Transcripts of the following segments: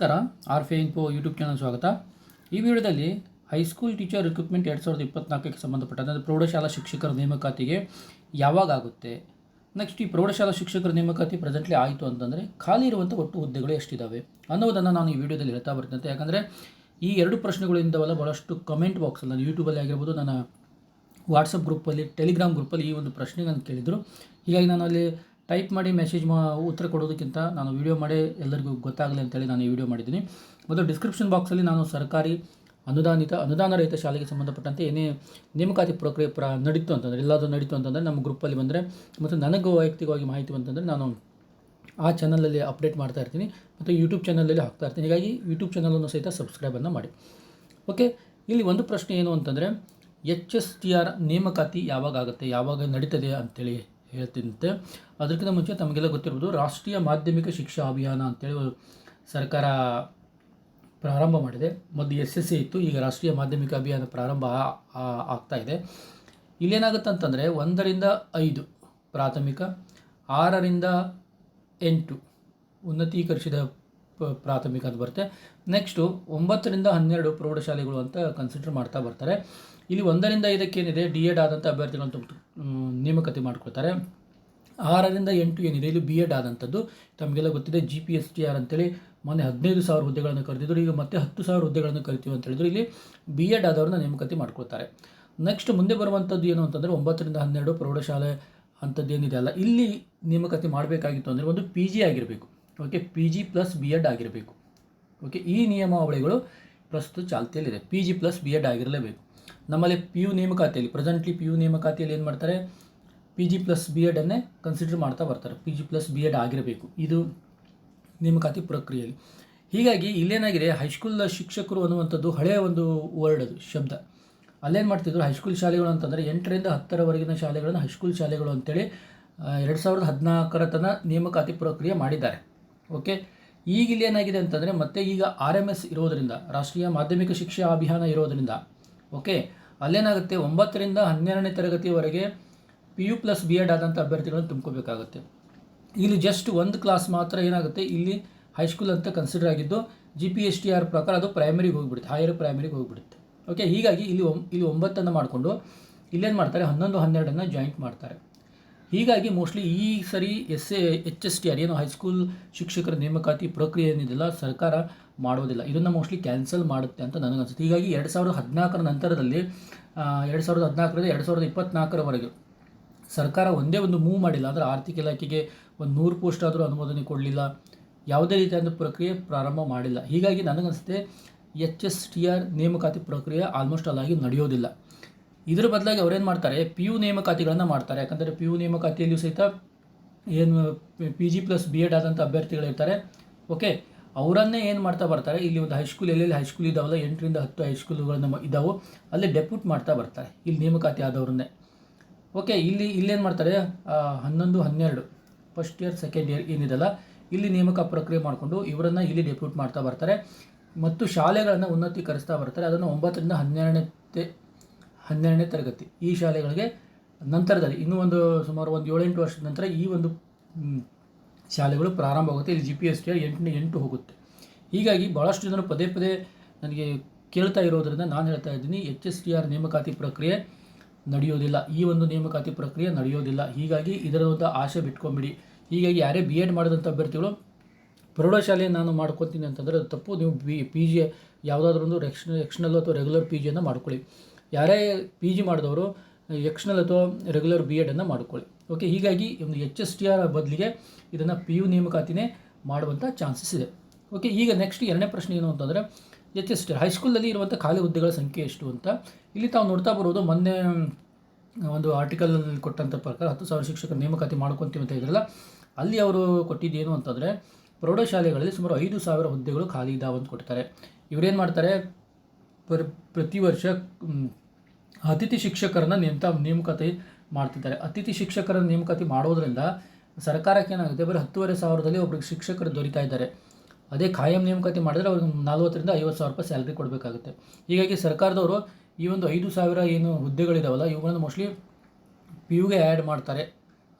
ನಮಸ್ಕಾರ ಆರ್ ಫೆ info YouTube channel ಸ್ವಾಗತ. ಈ ವಿಡಿಯೋದಲ್ಲಿ ಹೈಸ್ಕೂಲ್ ಟೀಚರ್ ರಿಕ್ರೂಟ್ಮೆಂಟ್ ಎರಡು ಸಾವಿರದ ಇಪ್ಪತ್ನಾಲ್ಕಕ್ಕೆ ಸಂಬಂಧಪಟ್ಟಂತೆ ಪ್ರೌಢಶಾಲಾ ಶಿಕ್ಷಕರ ನೇಮಕಾತಿಗೆ ಯಾವಾಗ ಆಗುತ್ತೆ? ನೆಕ್ಸ್ಟ್ ಈ ಪ್ರೌಢಶಾಲಾ ಶಿಕ್ಷಕರ ನೇಮಕಾತಿ ಪ್ರೆಸೆಂಟ್ಲಿ ಆಯಿತು ಅಂತಂದರೆ ಖಾಲಿ ಇರುವಂಥ ಒಟ್ಟು ಹುದ್ದೆಗಳು ಎಷ್ಟಿದ್ದಾವೆ ಅನ್ನೋದನ್ನು ನಾನು ಈ ವಿಡಿಯೋದಲ್ಲಿ ಹೇಳ್ತಾ ಬರ್ತೀನಿ. ಯಾಕಂದರೆ ಈ ಎರಡು ಪ್ರಶ್ನೆಗಳಿಂದವಲ್ಲ ಭಾಳಷ್ಟು ಕಮೆಂಟ್ ಬಾಕ್ಸಲ್ಲಿ ನಾನು ಯೂಟ್ಯೂಬಲ್ಲಿ ಆಗಿರ್ಬೋದು, ನನ್ನ ವಾಟ್ಸಪ್ ಗ್ರೂಪಲ್ಲಿ ಟೆಲಿಗ್ರಾಮ್ ಗ್ರೂಪಲ್ಲಿ ಈ ಒಂದು ಪ್ರಶ್ನೆ ನಾನು ಕೇಳಿದರು. ಹೀಗಾಗಿ ನಾನು ಅಲ್ಲಿ ಟೈಪ್ ಮಾಡಿ ಮೆಸೇಜ್ ಮಾ ಉತ್ತರ ಕೊಡೋದಕ್ಕಿಂತ ನಾನು ವೀಡಿಯೋ ಮಾಡಿ ಎಲ್ಲರಿಗೂ ಗೊತ್ತಾಗಲಿ ಅಂತೇಳಿ ನಾನು ಈ ವಿಡಿಯೋ ಮಾಡಿದ್ದೀನಿ. ಮತ್ತು ಡಿಸ್ಕ್ರಿಪ್ಷನ್ ಬಾಕ್ಸಲ್ಲಿ ನಾನು ಸರ್ಕಾರಿ ಅನುದಾನಿತ ಅನುದಾನ ರಹಿತ ಶಾಲೆಗೆ ಸಂಬಂಧಪಟ್ಟಂತೆ ಏನೇ ನೇಮಕಾತಿ ಪ್ರಕ್ರಿಯೆ ಪ್ರ ನಡೀತು ಅಂತಂದರೆ, ಎಲ್ಲಾದರೂ ನಡೀತು ಅಂತಂದರೆ ನಮ್ಮ ಗ್ರೂಪಲ್ಲಿ ಬಂದರೆ ಮತ್ತು ನನಗೂ ವೈಯಕ್ತಿಕವಾಗಿ ಮಾಹಿತಿ ಬಂತಂದರೆ ನಾನು ಆ ಚಾನಲಲ್ಲಿ ಅಪ್ಡೇಟ್ ಮಾಡ್ತಾ ಇರ್ತೀನಿ ಮತ್ತು ಯೂಟ್ಯೂಬ್ ಚಾನಲಲ್ಲಿ ಹಾಕ್ತಾ ಇರ್ತೀನಿ. ಹೀಗಾಗಿ ಯೂಟ್ಯೂಬ್ ಚಾನಲನ್ನು ಸಹಿತ ಸಬ್ಸ್ಕ್ರೈಬನ್ನು ಮಾಡಿ. ಓಕೆ ಇಲ್ಲಿ ಒಂದು ಪ್ರಶ್ನೆ ಏನು ಅಂತಂದರೆ ಎಚ್ ಎಸ್ ಟಿ ಆರ್ ನೇಮಕಾತಿ ಯಾವಾಗ ಆಗುತ್ತೆ? ಯಾವಾಗ ನಡೀತದೆ ಅಂತೇಳಿ ಹೇಳ್ತಿಂತೆ ಅದಕ್ಕಿಂತ ಮುಂಚೆ ತಮಗೆಲ್ಲ ಗೊತ್ತಿರ್ಬೋದು, ರಾಷ್ಟ್ರೀಯ ಮಾಧ್ಯಮಿಕ ಶಿಕ್ಷಾ ಅಭಿಯಾನ ಅಂತೇಳಿ ಸರ್ಕಾರ ಪ್ರಾರಂಭ ಮಾಡಿದೆ. ಮೊದಲು ಎಸ್ ಎಸ್ ಇತ್ತು, ಈಗ ರಾಷ್ಟ್ರೀಯ ಮಾಧ್ಯಮಿಕ ಅಭಿಯಾನ ಪ್ರಾರಂಭ ಆಗ್ತಾ ಇದೆ. ಇಲ್ಲೇನಾಗುತ್ತೆ ಅಂತಂದರೆ, ಒಂದರಿಂದ ಐದು ಪ್ರಾಥಮಿಕ, ಆರರಿಂದ ಎಂಟು ಉನ್ನತೀಕರಿಸಿದ ಪ್ರಾಥಮಿಕ ಅಂತ ಬರುತ್ತೆ. ನೆಕ್ಸ್ಟು ಒಂಬತ್ತರಿಂದ ಹನ್ನೆರಡು ಪ್ರೌಢಶಾಲೆಗಳು ಅಂತ ಕನ್ಸಿಡರ್ ಮಾಡ್ತಾ ಬರ್ತಾರೆ. ಇಲ್ಲಿ ಒಂದರಿಂದ ಇದಕ್ಕೇನಿದೆ ಡಿ ಎಡ್ ಆದಂಥ ಅಭ್ಯರ್ಥಿಗಳನ್ನು ನೇಮಕಾತಿ ಮಾಡ್ಕೊಳ್ತಾರೆ. ಆರರಿಂದ ಎಂಟು ಏನಿದೆ? ಇಲ್ಲಿ ಬಿ ಎಡ್ ಆದಂಥದ್ದು ತಮಗೆಲ್ಲ ಗೊತ್ತಿದೆ G P S T R ಅಂತೇಳಿ ಮೊನ್ನೆ ಹದಿನೈದು ಸಾವಿರ ಹುದ್ದೆಗಳನ್ನು ಕರೆದಿದ್ರು. ಈಗ ಮತ್ತೆ ಹತ್ತು ಸಾವಿರ ಹುದ್ದೆಗಳನ್ನು ಕರಿತೀವಿ ಅಂತ ಹೇಳಿದ್ರು ಇಲ್ಲಿ ಬಿ ಎಡ್ ಆದವ್ರನ್ನ ನೇಮಕತಿ ಮಾಡ್ಕೊಳ್ತಾರೆ. ನೆಕ್ಸ್ಟ್ ಮುಂದೆ ಬರುವಂಥದ್ದು ಏನು ಅಂತಂದರೆ ಒಂಬತ್ತರಿಂದ ಹನ್ನೆರಡು ಪ್ರೌಢಶಾಲೆ ಅಂಥದ್ದು ಏನಿದೆ ಅಲ್ಲ. ಇಲ್ಲಿ ನೇಮಕಾತಿ ಮಾಡಬೇಕಾಗಿತ್ತು ಅಂದರೆ ಒಂದು ಪಿ ಜಿ ಆಗಿರಬೇಕು. Okay P G plus B Ed ಆಗಿರಬೇಕು. ಓಕೆ ಈ ನಿಯಮಾವಳಿಗಳು ಪ್ರಸ್ತುತ ಚಾಲ್ತಿಯಲ್ಲಿದೆ. P G plus B Ed ಆಗಿರಲೇಬೇಕು. ನಮ್ಮಲ್ಲಿ ಪಿ ಯು ನೇಮಕಾತಿಯಲ್ಲಿ ಪ್ರೆಸೆಂಟ್ಲಿ ಪಿ ಯು ನೇಮಕಾತಿಯಲ್ಲಿ ಏನು ಮಾಡ್ತಾರೆ? ಪಿ ಜಿ ಪ್ಲಸ್ ಬಿ ಎಡನ್ನೇ ಕನ್ಸಿಡರ್ ಮಾಡ್ತಾ ಬರ್ತಾರೆ. P G plus B Ed ಆಗಿರಬೇಕು. ಇದು ನೇಮಕಾತಿ ಪ್ರಕ್ರಿಯೆಯಲ್ಲಿ. ಹೀಗಾಗಿ ಇಲ್ಲೇನಾಗಿದೆ? ಹೈಸ್ಕೂಲ್ ಶಿಕ್ಷಕರು ಅನ್ನುವಂಥದ್ದು ಹಳೆಯ ಒಂದು ವರ್ಡ್ ಅದು, ಶಬ್ದ. ಅಲ್ಲೇನು ಮಾಡ್ತಿದ್ರು? ಹೈಸ್ಕೂಲ್ ಶಾಲೆಗಳು ಅಂತಂದರೆ ಎಂಟರಿಂದ ಹತ್ತರವರೆಗಿನ ಶಾಲೆಗಳನ್ನು ಹೈಸ್ಕೂಲ್ ಶಾಲೆಗಳು ಅಂತೇಳಿ ಎರಡು ಸಾವಿರದ ಹದಿನಾಲ್ಕರ ತನಕ ನೇಮಕಾತಿ ಪ್ರಕ್ರಿಯೆ ಮಾಡಿದ್ದಾರೆ. ಓಕೆ ಈಗ ಇಲ್ಲಿ ಏನಾಗಿದೆ ಅಂತಂದರೆ ಮತ್ತೆ ಈಗ ಆರ್ ಎಂ ಎಸ್ ಇರೋದರಿಂದ, ರಾಷ್ಟ್ರೀಯ ಮಾಧ್ಯಮಿಕ ಶಿಕ್ಷಾ ಅಭಿಯಾನ ಇರೋದರಿಂದ ಓಕೆ ಅಲ್ಲೇನಾಗುತ್ತೆ? ಒಂಬತ್ತರಿಂದ ಹನ್ನೆರಡನೇ ತರಗತಿವರೆಗೆ P U plus B Ed ಆದಂಥ ಅಭ್ಯರ್ಥಿಗಳನ್ನು ತುಂಬ್ಕೋಬೇಕಾಗುತ್ತೆ. ಇಲ್ಲಿ ಜಸ್ಟ್ ಒಂದು ಕ್ಲಾಸ್ ಮಾತ್ರ ಏನಾಗುತ್ತೆ? ಇಲ್ಲಿ ಹೈಸ್ಕೂಲ್ ಅಂತ ಕನ್ಸಿಡರ್ ಆಗಿದ್ದು G P S T R ಪ್ರಕಾರ ಅದು ಪ್ರೈಮರಿಗೆ ಹೋಗಿಬಿಡುತ್ತೆ. ಹೈಯರ್ ಪ್ರೈಮರಿಗೆ ಹೋಗಿಬಿಡುತ್ತೆ. ಓಕೆ ಹೀಗಾಗಿ ಇಲ್ಲಿ ಇಲ್ಲಿ ಒಂಬತ್ತನ್ನು ಮಾಡಿಕೊಂಡು, ಇಲ್ಲೇನು ಮಾಡ್ತಾರೆ? ಹನ್ನೊಂದು, ಹನ್ನೆರಡನ್ನು ಜಾಯಿಂಟ್ ಮಾಡ್ತಾರೆ. ಹೀಗಾಗಿ ಮೋಸ್ಟ್ಲಿ ಈ ಸರಿ S A H S T R ಏನು ಹೈಸ್ಕೂಲ್ ಶಿಕ್ಷಕರ ನೇಮಕಾತಿ ಪ್ರಕ್ರಿಯೆ ಏನಿದೆಲ್ಲ ಸರ್ಕಾರ ಮಾಡೋದಿಲ್ಲ. ಇದನ್ನು ಮೋಸ್ಟ್ಲಿ ಕ್ಯಾನ್ಸಲ್ ಮಾಡುತ್ತೆ ಅಂತ ನನಗನ್ಸುತ್ತೆ. ಹೀಗಾಗಿ ಎರಡು ಸಾವಿರದ ಹದಿನಾಲ್ಕರ ನಂತರದಲ್ಲಿ ಎರಡು ಸಾವಿರದ ಹದಿನಾಲ್ಕರಿಂದ ಎರಡು ಸಾವಿರದ ಇಪ್ಪತ್ನಾಲ್ಕರವರೆಗೆ ಸರ್ಕಾರ ಒಂದೇ ಒಂದು ಮೂವ್ ಮಾಡಿಲ್ಲ. ಅಂದರೆ ಆರ್ಥಿಕ ಇಲಾಖೆಗೆ ಒಂದು ನೂರು ಪೋಸ್ಟ್ ಆದರೂ ಅನುಮೋದನೆ ಕೊಡಲಿಲ್ಲ. ಯಾವುದೇ ರೀತಿಯಾದ ಪ್ರಕ್ರಿಯೆ ಪ್ರಾರಂಭ ಮಾಡಿಲ್ಲ. ಹೀಗಾಗಿ ನನಗನ್ಸುತ್ತೆ ಎಚ್ ಎಸ್ ಟಿ ಆರ್ ನೇಮಕಾತಿ ಪ್ರಕ್ರಿಯೆ ಆಲ್ಮೋಸ್ಟ್ ಅಲ್ಲಾಗಿ ನಡೆಯೋದಿಲ್ಲ. ಇದರ ಬದಲಾಗಿ ಅವ್ರೇನು ಮಾಡ್ತಾರೆ? ಪಿ ಯು ನೇಮಕಾತಿಗಳನ್ನು ಮಾಡ್ತಾರೆ. ಯಾಕಂದರೆ ಪಿ ಯು ನೇಮಕಾತಿಯಲ್ಲಿಯೂ ಸಹಿತ ಏನು P G plus B Ed ಆದಂಥ ಅಭ್ಯರ್ಥಿಗಳಿರ್ತಾರೆ ಓಕೆ ಅವರನ್ನೇ ಏನು ಮಾಡ್ತಾ ಬರ್ತಾರೆ? ಇಲ್ಲಿ ಒಂದು ಹೈಸ್ಕೂಲ್ ಎಲ್ಲೆಲ್ಲಿ ಹೈಸ್ಕೂಲ್ ಇದಾವಲ್ಲ, ಎಂಟರಿಂದ ಹತ್ತು ಹೈಸ್ಕೂಲ್ಗಳನ್ನ ಇದ್ದಾವೆ ಅಲ್ಲಿ ಡೆಪ್ಯೂಟ್ ಮಾಡ್ತಾ ಬರ್ತಾರೆ. ಇಲ್ಲಿ ನೇಮಕಾತಿ ಆದವ್ರನ್ನೇ. ಓಕೆ ಇಲ್ಲಿ, ಇಲ್ಲೇನು ಮಾಡ್ತಾರೆ? ಹನ್ನೊಂದು, ಹನ್ನೆರಡು. ಫಸ್ಟ್ ಇಯರ್ ಸೆಕೆಂಡ್ ಇಯರ್ ಏನಿದೆಲ್ಲ, ಇಲ್ಲಿ ನೇಮಕ ಪ್ರಕ್ರಿಯೆ ಮಾಡಿಕೊಂಡು ಇವರನ್ನು ಇಲ್ಲಿ ಡೆಪ್ಯೂಟ್ ಮಾಡ್ತಾ ಬರ್ತಾರೆ. ಮತ್ತು ಶಾಲೆಗಳನ್ನು ಉನ್ನತೀಕರಿಸ್ತಾ ಬರ್ತಾರೆ. ಅದನ್ನು ಒಂಬತ್ತರಿಂದ ಹನ್ನೆರಡನೇ ಹನ್ನೆರಡನೇ ತರಗತಿ ಈ ಶಾಲೆಗಳಿಗೆ ನಂತರದಲ್ಲಿ ಇನ್ನೂ ಒಂದು ಸುಮಾರು ಒಂದು ಏಳೆಂಟು ವರ್ಷದ ನಂತರ ಈ ಒಂದು ಶಾಲೆಗಳು ಪ್ರಾರಂಭ ಆಗುತ್ತೆ. ಇಲ್ಲಿ ಜಿ ಪಿ ಎಸ್ ಟಿ ಎಂಟನೇ ಎಂಟು ಹೋಗುತ್ತೆ. ಹೀಗಾಗಿ ಭಾಳಷ್ಟು ಜನರು ಪದೇ ಪದೇ ನನಗೆ ಕೇಳ್ತಾ ಇರೋದರಿಂದ ನಾನು ಹೇಳ್ತಾ ಇದ್ದೀನಿ ಎಚ್ ಎಸ್ ಟಿ ಆರ್ ನೇಮಕಾತಿ ಪ್ರಕ್ರಿಯೆ ನಡೆಯೋದಿಲ್ಲ. ಈ ಒಂದು ನೇಮಕಾತಿ ಪ್ರಕ್ರಿಯೆ ನಡೆಯೋದಿಲ್ಲ. ಹೀಗಾಗಿ ಇದರ ಒಂದು ಆಶೆ ಬಿಟ್ಕೊಂಬಿಡಿ. ಹೀಗಾಗಿ ಯಾರೇ ಬಿ ಎಡ್ ಮಾಡಿದಂಥ ಅಭ್ಯರ್ಥಿಗಳು ಪ್ರೌಢಶಾಲೆ ನಾನು ಮಾಡ್ಕೊತೀನಿ ಅಂತಂದರೆ ತಪ್ಪು. ನೀವು ಬಿ ಪಿ ಜಿ ಯಾವುದಾದ್ರೂ ಒಂದು ಎಕ್ಸ್ನ ಎಕ್ಸ್ನಲ್ ಅಥವಾ ರೆಗ್ಯುಲರ್ ಪಿ ಜಿಯನ್ನು ಮಾಡ್ಕೊಳ್ಳಿ. ಯಾರೇ ಪಿ ಜಿ ಮಾಡಿದವರು ಎಕ್ಷನಲ್ ಅಥವಾ ರೆಗ್ಯುಲರ್ ಬಿ ಎಡನ್ನು ಮಾಡ್ಕೊಳ್ಳಿ. ಓಕೆ ಹೀಗಾಗಿ ಒಂದು ಎಚ್ ಎಸ್ ಟಿ ಆರ್ ಬದಲಿಗೆ ಇದನ್ನು ಪಿ ಯು ನೇಮಕಾತಿನೇ ಮಾಡುವಂಥ ಚಾನ್ಸಸ್ ಇದೆ. ಓಕೆ ಈಗ ನೆಕ್ಸ್ಟ್ ಎರಡನೇ ಪ್ರಶ್ನೆ ಏನು ಅಂತಂದರೆ ಎಚ್ ಎಸ್ ಟಿ ಆರ್ ಹೈಸ್ಕೂಲಲ್ಲಿ ಇರುವಂಥ ಖಾಲಿ ಹುದ್ದೆಗಳ ಸಂಖ್ಯೆ ಎಷ್ಟು ಅಂತ. ಇಲ್ಲಿ ತಾವು ನೋಡ್ತಾ ಬರೋದು, ಮೊನ್ನೆ, ಒಂದು ಆರ್ಟಿಕಲ್ ಕೊಟ್ಟಂಥ ಪ್ರಕಾರ ಹತ್ತು ಸಾವಿರ ಶಿಕ್ಷಕರ ನೇಮಕಾತಿ ಮಾಡ್ಕೊತೀವಿ ಅಂತ ಇದ್ರಲ್ಲ, ಅಲ್ಲಿ ಅವರು ಕೊಟ್ಟಿದ್ದೇನು ಅಂತಂದರೆ, ಪ್ರೌಢಶಾಲೆಗಳಲ್ಲಿ ಸುಮಾರು ಐದು ಸಾವಿರ ಹುದ್ದೆಗಳು ಖಾಲಿ ಇದ್ದಾವೆ ಅಂತ ಕೊಡ್ತಾರೆ ಇವರೇನು ಮಾಡ್ತಾರೆ, ಪರ್, ಪ್ರತಿ ವರ್ಷ ಅತಿಥಿ ಶಿಕ್ಷಕರನ್ನ ನೇಮಕ, ನೇಮಕಾತಿ ಮಾಡ್ತಿದ್ದಾರೆ. ಅತಿಥಿ ಶಿಕ್ಷಕರ ನೇಮಕಾತಿ ಮಾಡೋದ್ರಿಂದ ಸರ್ಕಾರಕ್ಕೆ ಏನಾಗುತ್ತೆ? ಬರೀ ಹತ್ತುವರೆ ಸಾವಿರದಲ್ಲಿ ಒಬ್ರಿಗೆ ಶಿಕ್ಷಕರು ದೊರೀತಾ ಇದ್ದಾರೆ. ಅದೇ ಖಾಯಂ ನೇಮಕಾತಿ ಮಾಡಿದ್ರೆ ಅವ್ರಿಗೆ ನಲ್ವತ್ತರಿಂದ ಐವತ್ತು ಸಾವಿರ ರೂಪಾಯಿ ಸ್ಯಾಲ್ರಿ ಕೊಡಬೇಕಾಗುತ್ತೆ. ಹೀಗಾಗಿ ಸರ್ಕಾರದವರು ಈ ಒಂದು ಐದು ಸಾವಿರ ಏನು ಹುದ್ದೆಗಳಿದಾವಲ್ಲ, ಇವುಗಳನ್ನು ಮೋಸ್ಟ್ಲಿ ಪಿ ಯುಗೆ ಆ್ಯಡ್ ಮಾಡ್ತಾರೆ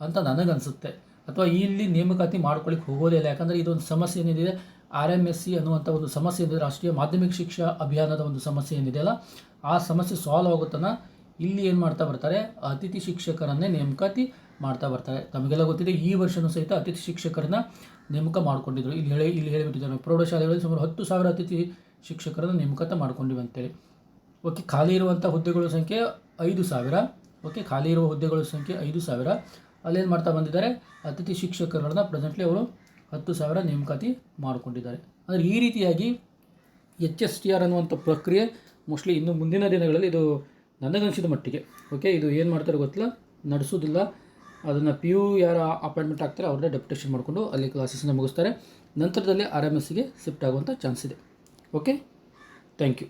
ಅಂತ ನನಗನ್ಸುತ್ತೆ. ಅಥವಾ ಇಲ್ಲಿ ನೇಮಕಾತಿ ಮಾಡ್ಕೊಳ್ಳಿಕ್ಕೆ ಹೋಗೋದೇ ಇಲ್ಲ. ಯಾಕಂದರೆ ಇದೊಂದು ಸಮಸ್ಯೆ ಏನಿದೆ ಆರ್ ಎಂ ಎಸ್ ಸಿ ಅನ್ನುವಂಥ ಒಂದು ಸಮಸ್ಯೆ ಏನಿದೆ ರಾಷ್ಟ್ರೀಯ ಮಾಧ್ಯಮಿಕ ಶಿಕ್ಷಾ ಅಭಿಯಾನದ ಒಂದು ಸಮಸ್ಯೆ ಏನಿದೆಯಲ್ಲ ಆ ಸಮಸ್ಯೆ ಸಾಲ್ವ್ ಆಗುತ್ತನ ಇಲ್ಲಿ ಏನು ಮಾಡ್ತಾ ಬರ್ತಾರೆ, ಅತಿಥಿ ಶಿಕ್ಷಕರನ್ನೇ ನೇಮಕಾತಿ ಮಾಡ್ತಾ ಬರ್ತಾರೆ. ತಮಗೆಲ್ಲ ಗೊತ್ತಿದೆ, ಈ ವರ್ಷನೂ ಸಹಿತ ಅತಿಥಿ ಶಿಕ್ಷಕರನ್ನ ನೇಮಕ ಮಾಡಿಕೊಂಡಿದ್ರು. ಇಲ್ಲಿ ಹೇಳಿ, ಇಲ್ಲಿ ಹೇಳಿಬಿಟ್ಟಿದ್ದಾರೆ ಪ್ರೌಢಶಾಲೆಗಳಲ್ಲಿ ಸುಮಾರು ಹತ್ತು ಸಾವಿರ ಅತಿಥಿ ಶಿಕ್ಷಕರನ್ನು ನೇಮಕಾತ ಮಾಡ್ಕೊಂಡಿವೆ ಅಂತೇಳಿ. ಓಕೆ, ಖಾಲಿ ಇರುವಂಥ ಹುದ್ದೆಗಳ ಸಂಖ್ಯೆ ಐದು ಸಾವಿರ. ಓಕೆ, ಖಾಲಿ ಇರುವ ಹುದ್ದೆಗಳ ಸಂಖ್ಯೆ ಐದು ಸಾವಿರ. ಅಲ್ಲೇನು ಮಾಡ್ತಾ ಬಂದಿದ್ದಾರೆ, ಅತಿಥಿ ಶಿಕ್ಷಕರನ್ನ ಪ್ರೆಸೆಂಟ್ಲಿ ಅವರು ಹತ್ತು ಸಾವಿರ ನೇಮಕಾತಿ ಮಾಡಿಕೊಂಡಿದ್ದಾರೆ. ಅಂದರೆ ಈ ರೀತಿಯಾಗಿ ಎಚ್ ಎಸ್ ಟಿ ಆರ್ ಅನ್ನುವಂಥ ಪ್ರಕ್ರಿಯೆ ಮೋಸ್ಟ್ಲಿ ಇನ್ನು ಮುಂದಿನ ದಿನಗಳಲ್ಲಿ ಇದು ನನಗನ್ಸಿದ ಮಟ್ಟಿಗೆ. ಓಕೆ ಇದು ಏನು ಮಾಡ್ತಾರೆ ಗೊತ್ತಿಲ್ಲ? ನಡೆಸೋದಿಲ್ಲ ಅದನ್ನು ಪಿ ಯು ಯಾರು ಅಪಾಯಿಂಟ್ಮೆಂಟ್ ಆಗ್ತಾರೆ ಅವ್ರನ್ನ ಡೆಪ್ಯುಟೇಷನ್ ಮಾಡಿಕೊಂಡು ಅಲ್ಲಿ ಕ್ಲಾಸಸ್ನ ಮುಗಿಸ್ತಾರೆ. ನಂತರದಲ್ಲಿ ಆರ್ ಎಂ ಎಸ್ಸಿಗೆ ಶಿಫ್ಟ್ ಆಗುವಂಥ ಚಾನ್ಸ್ ಇದೆ. Okay thank you